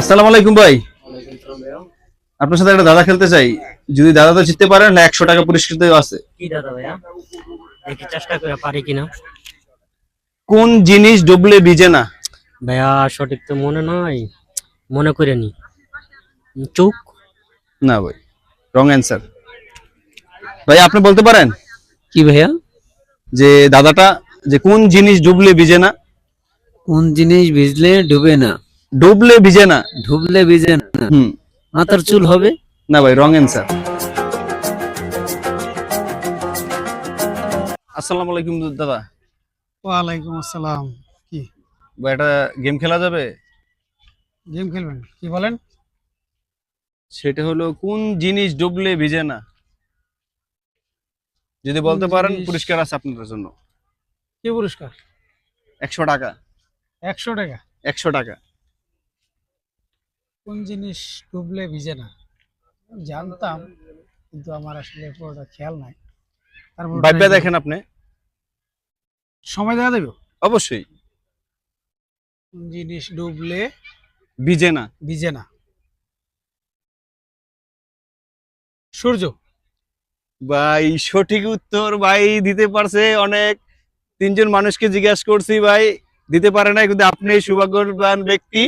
আসসালামু আলাইকুম ভাই। আপনার সাথে একটা দাদা খেলতে চাই। যদি দাদা তো জিততে পারেন না একশো টাকা পুরস্কৃত আছে। কি দাদা ভাইয়া? দেখি চেষ্টা করে পারি কিনা। কোন জিনিস ডুবলে ভিজে না? ভাইয়া সঠিক তো মনে নাই। মনে করে নি। চুক না ভাই রং অ্যান্সার ভাই আপনি বলতে পারেন? কি ভাইয়া? যে দাদাটা যে কোন জিনিস ডুবলে ভিজে না? কোন জিনিস ভিজলে ডুবে না? ডুবলে ভিজে না। ডুবলে ভিজে না। হুম। মাথার চুল হবে? না ভাই রং অ্যান্সার আসসালামু আলাইকুম দাদা। ওয়ালাইকুম আসসালাম। কি? ভাই এটা গেম খেলা যাবে? গেম খেলবেন? কি বলেন? সেটা হলো কোন জিনিস ডুবলে ভিজে না? যদি বলতে পারেন পুরস্কার আছে আপনাদের জন্য। কি পুরস্কার? একশো টাকা। একশো টাকা? একশো টাকা। কোন জিনিস ডুবলে ভিজে না। জানতাম কিন্তু আমার আসলে পুরোটা খেয়াল নাই। তারপর ভাইবা দেখেন আপনি। সময় দেখা দেবে অবশ্যই। কোন জিনিস ডুবলে ভিজে না। ভিজে না। সূর্য। ভাই সঠিক উত্তর ভাই দিতে পারছে অনেক। তিনজন মানুষকে জিজ্ঞাসা করছি ভাই দিতে পারে না কিন্তু আপনি সৌভাগ্যবান ব্যক্তি।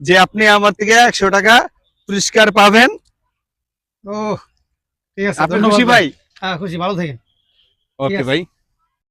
যে আপনি আমার থেকে একশো টাকা পুরস্কার পাবেন। ও ঠিক আছে আপনি খুশি ভাই। হ্যাঁ খুশি ভালো থাকেন। ওকে ভাই।